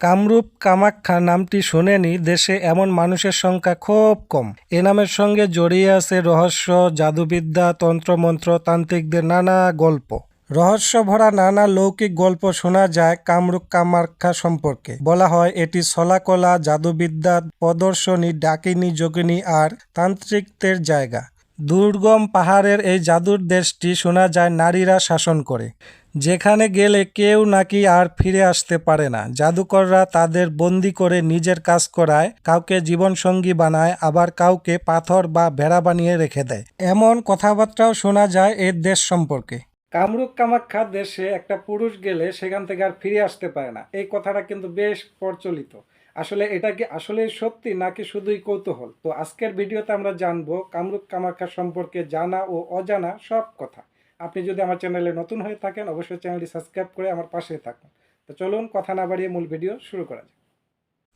কামরূপ কামাখ্যা নামটি শোনেনি, দেশে এমন মানুষের সংখ্যা খুব কম। এ নামের সঙ্গে জড়িয়ে আছে রহস্য, জাদুবিদ্যা, তন্ত্রমন্ত্র, তান্ত্রিকদের নানা গল্প। রহস্য ভরা নানা লৌকিক গল্প শোনা যায় কামরূপ কামাখ্যা সম্পর্কে। বলা হয়, এটি ছলাকলা, জাদুবিদ্যা, প্রদর্শনী, ডাকিনী, যোগিনী আর তান্ত্রিকদের জায়গা। দুর্গম পাহাড়ের এই জাদুর দেশটি শোনা যায় নারীরা শাসন করে। যেখানে গেলে কেউ নাকি আর ফিরে আসতে পারে না। জাদুকররা তাদের বন্দি করে নিজের কাজ করায়, কাউকে জীবনসঙ্গী বানায়, আবার কাউকে পাথর বা ভেড়া বানিয়ে রেখে দেয়। এমন কথাবার্তাও শোনা যায় এর দেশ সম্পর্কে। কামরূপ কামাখ্যা দেশে একটা পুরুষ গেলে সেখান থেকে আর ফিরে আসতে পারে না। এই কথাটা কিন্তু বেশ প্রচলিত। আসলে এটা কি আসলে সত্যি নাকি শুধুই কৌতূহল? তো আজকের ভিডিওতে আমরা জানব কামরূপ কামাখ্যা সম্পর্কে জানা ও অজানা সব কথা। আপনি যদি আমার চ্যানেলে নতুন হয়ে থাকেন অবশ্যই চ্যানেলটি সাবস্ক্রাইব করে আমার পাশে থাকুন। তো চলুন কথা না বাড়িয়ে মূল ভিডিও শুরু করা যাক।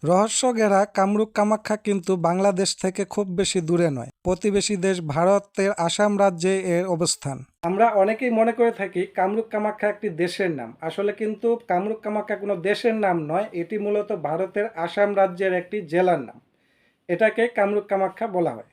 রহস্য ঘেরা কামরূপ কামাখ্যা কিন্তু বাংলাদেশ থেকে খুব বেশি দূরে নয়। প্রতিবেশী দেশ ভারতের আসাম রাজ্যে এর অবস্থান। আমরা অনেকেই মনে করে থাকি কামরূপ কামাখ্যা একটি দেশের নাম। আসলে কিন্তু কামরূপ কামাখ্যা কোনো দেশের নাম নয় এটি মূলত ভারতের আসাম রাজ্যের একটি জেলার নাম। এটাকে কামরূপ কামাখ্যা বলা হয়।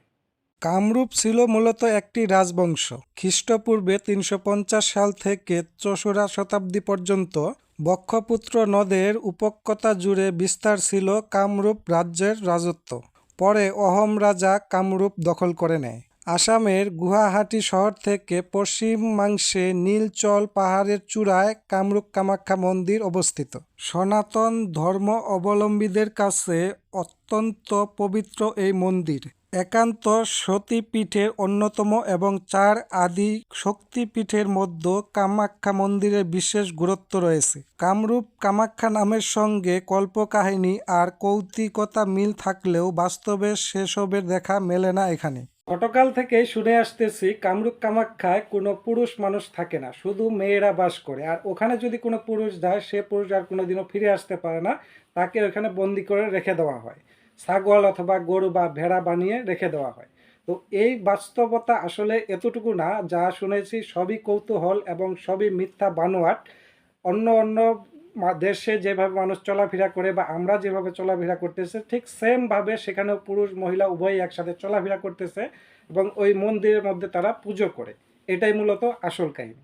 কামরূপ ছিল মূলত একটি রাজবংশ। খ্রিস্টপূর্বে তিনশো পঞ্চাশ সাল থেকে চৌষরা শতাব্দী পর্যন্ত বক্ষপুত্র নদের উপকতা জুড়ে বিস্তার ছিল কামরূপ রাজ্যের রাজত্ব। পরে অহোম রাজা কামরূপ দখল করে নেয়। আসামের গুয়াহাটি শহর থেকে পশ্চিমাংশে নীলচল পাহাড়ের চূড়ায় কামরূপ কামাখ্যা মন্দির অবস্থিত। সনাতন ধর্ম অবলম্বীদের কাছে অত্যন্ত পবিত্র এই মন্দির। একান্ত সতীপীঠের অন্যতম এবং চার আদি শক্তিপীঠের মধ্যে কামাখ্যা মন্দিরের বিশেষ গুরুত্ব রয়েছে। কামরূপ কামাখ্যা নামের সঙ্গে কল্পকাহিনী আর কৌতিকতা মিল থাকলেও বাস্তবে সেসবের দেখা মেলে না এখানে। গতকাল থেকে শুনে আসতেছি, কামরূপ কামাখ্যায় কোনো পুরুষ মানুষ থাকে না, শুধু মেয়েরা বাস করে। আর ওখানে যদি কোনো পুরুষ যায়, সে পুরুষ আর কোনোদিনও ফিরে আসতে পারে না, তাকে ওখানে বন্দি করে রেখে দেওয়া হয়। ছাগল অথবা গরু বা ভেড়া বানিয়ে রেখে দেওয়া হয়। তো এই বাস্তবতা আসলে এতটুকু না, যা শুনেছি সবই কৌতূহল এবং সবই মিথ্যা বানোয়াট। অন্য অন্য দেশে যেভাবে মানুষ চলাফেরা করে বা আমরা যেভাবে চলাফেরা করতেছে, ঠিক সেমভাবে সেখানেও পুরুষ, মহিলা উভয়ই একসাথে চলাফেরা করতেছে এবং ওই মন্দিরের মধ্যে তারা পুজো করে। এটাই মূলত আসল কাহিনী।